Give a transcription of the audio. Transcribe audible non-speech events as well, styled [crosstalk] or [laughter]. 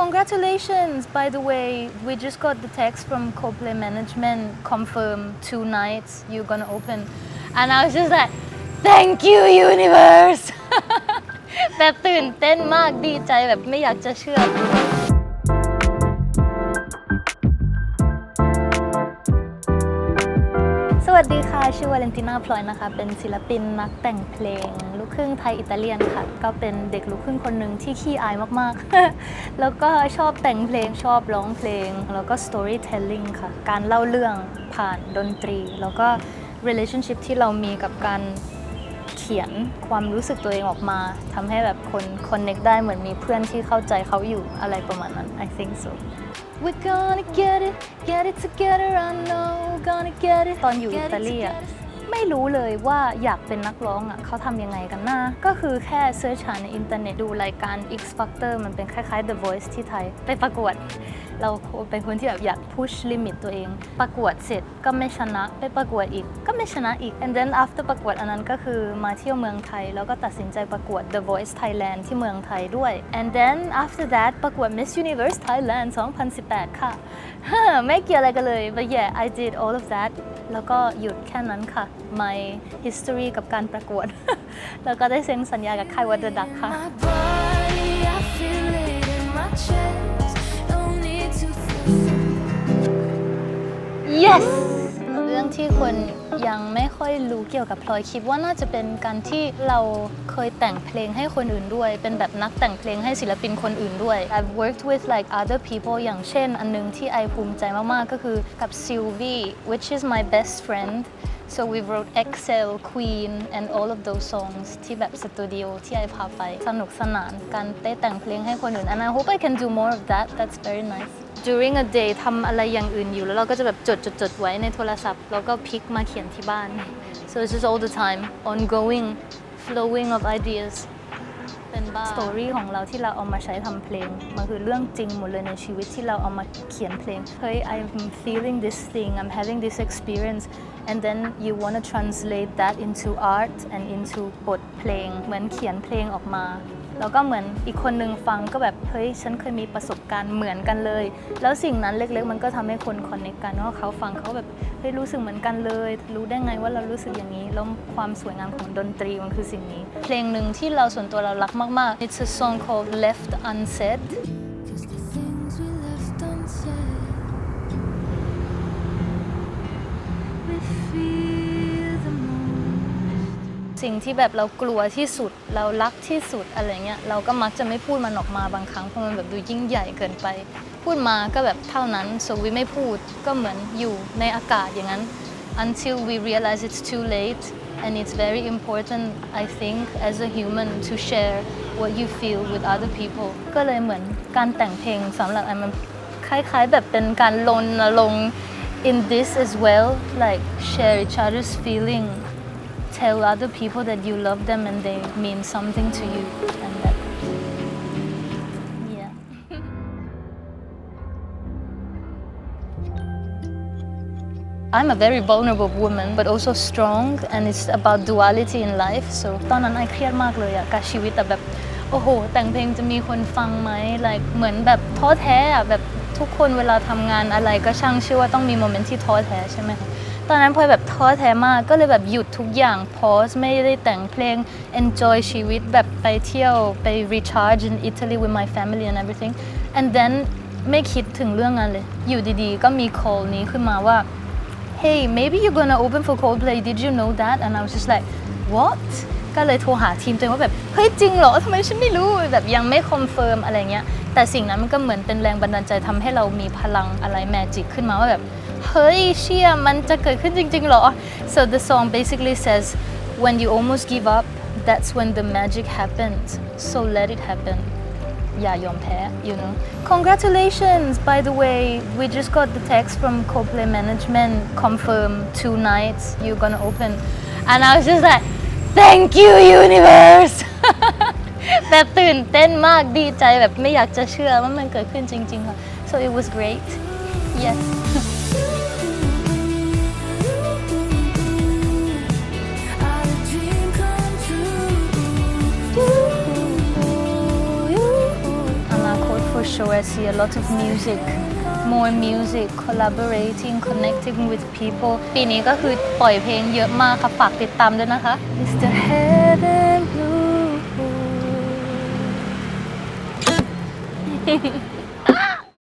Congratulations! By the way, we just got the text from Coplay Management confirm two nights you're gonna open. And I was just like, thank you, universe! [laughs] แบบตื่นเต้นมากดีใจแบบไม่อยากจะเชื่อ วัสดีค่ะ ชื่อวาเลนติน่าพลอยนะคะ เป็นศิลปินนักแต่งเพลง ลูกครึ่งไทยอิตาเลียนค่ะ ก็เป็นเด็กลูกครึ่งคนหนึ่งที่ขี้อายมากๆ แล้วก็ชอบแต่งเพลงชอบร้องเพลง แล้วก็ storytelling ค่ะ การเล่าเรื่องผ่านดนตรี แล้วก็ relationship ที่เรามีกับการเขียนความรู้สึกตัวเองออกมาทำให้แบบคน connect ได้เหมือนมีเพื่อนที่เข้าใจเขาอยู่อะไรประมาณนั้น I think so We're gonna get it get it together I know gonna get it ตอนอยู่อิตาลีอะไม่รู้เลยว่าอยากเป็นนักร้องอะเขาทำยังไงกันนะก็คือแค่เซิร์ชหาในอินเทอร์เน็ตดูรายการ X Factor มันเป็นคล้ายๆ The Voice ที่ไทย ไปประกวด เราเป็นคนที่แบบอยาก push limit ตัวเอง ประกวดเสร็จก็ไม่ชนะ ไปประกวดอีกก็็ไม่ชนะอีก and then after ประกวดอันนั้นก็คือมาเที่ยวเมืองไทย แล้วก็ตัดสินใจประกวด The Voice Thailand ที่เมืองไทยด้วย and then after that ประกวด Miss Universe Thailand 2018 ค่ะ ไม่เกี่ยวอะไรกันเลย but yeah I did all of that แล้วก็หยุดแค่นั้นค่ะ my history กับการประกวด แล้วก็ได้เซ็นสัญญากับค่ายวัดดักค่ะ ที่คนยังไม่ค่อยรู้เกี่ยวกับพลอยคิดว่าน่าจะเป็นการที่เราเคยแต่งเพลงให้คนอื่นด้วย เป็นแบบนักแต่งเพลงให้ศิลปินคนอื่นด้วย I've worked with like other people อย่างเช่น อันนึงที่ไอภูมิใจมากๆ ก็คือกับ Sylvie which is my best friend so we wrote Excel Queen and all of those songs ที่แบบสตูดิโอที่ไอพาไปสนุกสนานการได้แต่งเพลงให้คนอื่น and I hope I can do more of that that's very nice during a day ทำอะไรอย่างอื่นอยู่แล้วเราก็จะแบบจดจดจดไว้ในโทรศัพท์ แล้วก็พลิกมาเขียนที่บ้าน so it's just all the time ongoing flowing of ideas เป็นบ้าสตอรี่ของเราที่เราเอามาใช้ทำเพลง มันคือเรื่องจริงหมดเลยในชีวิตที่เราเอามาเขียนเพลง เฮ้ย I'm feeling this thing I'm having this experience and then you want to translate that into art and into บทเพลง เหมือนเขียนเพลงออกมา แล้วก็เหมือนอีกคนนึงฟังก็แบบเฮ้ยฉันเคยมีประสบการณ์เหมือนกันเลย แล้วสิ่งนั้นเล็กๆ มันก็ทำให้คนคอนเนคกันว่าเขาฟังเขาแบบเฮ้ยรู้สึกเหมือนกันเลย รู้ได้ไงว่าเรารู้สึกอย่างนี้แล้วความสวยงามของดนตรีมันคือสิ่งนี้ เพลงหนึ่งที่เราส่วนตัวเรารักมากๆ It's a song called Left Unsaid สิ่งที่แบบเรากลัวที่สุด เรารักที่สุดอะไรเงี้ยเราก็มักจะไม่พูดมันออกมาบางครั้งเพราะมันแบบดูยิ่งใหญ่เกินไป พูดมาก็แบบเท่านั้น so we ไม่พูดก็เหมือนอยู่ในอากาศอย่างนั้น until we realize it's too late and it's very important I think as a human to share what you feel with other people ก็เลยเหมือนการแต่งเพลงสำหรับอันมันคล้ายๆ แบบเป็นการรณรง in this as well like share each other's feeling tell other people that you love them and they mean something to you and that yeah I'm a very vulnerable woman but also strong and it's about duality in life so ตอนนั้นไอเครียดมากเลยอะกับชีวิตแต่แบบโอ้โห แต่งเพลงจะมีคนฟังไหม like เหมือนแบบท้อแท้อะแบบทุกคนเวลาทำงานอะไรก็ช่างเชื่อว่าต้องมีโมเมนต์ที่ท้อแท้ใช่ไหมคะ ตอนนั้นพลอยแบบท้อแท้มากก็เลยแบบหยุดทุกอย่าง pause ไม่ได้แต่งเพลง enjoy ชีวิตแบบไปเที่ยวไป recharge in Italy with my family and everything and then ไม่คิดถึงเรื่องงานเลย อยู่ดีๆ ก็มี call นี้ขึ้นมาว่า hey maybe you're gonna open for Coldplay did you know that and I was just like what ก็เลยโทรหาทีมตัวเองว่าแบบเฮ้ยจริงเหรอทำไมฉันไม่รู้แบบยังไม่คอนเฟิร์มอะไรเงี้ยแต่สิ่งนั้นมันก็เหมือนเป็นแรงบันดาลใจทำให้เรามีพลังอะไรแมจิกขึ้นมาว่าแบบ เฮ้ยเชี่ยมันจะเกิดขึ้นจริงๆหรอ so the song basically says when you almost give up that's when the magic happens. So let it happen. อย่ายอมแพ้ you know. Congratulations by the way. We just got the text from Coldplay management confirm two nights you're gonna open. And I was just like thank you universe. [laughs] แต่ตื่นเต้นมากดีใจแบบไม่อยากจะเชื่อว่ามันเกิดขึ้นจริงๆค่ะ. So it was great. Yes. [laughs] Our dream come true. อนาคต for sure show I see a lot of music more music collaborating connecting with people ปีนี้ก็คือปล่อยเพลงเยอะมากค่ะ ฝากติดตามด้วยนะคะ It's the heaven blue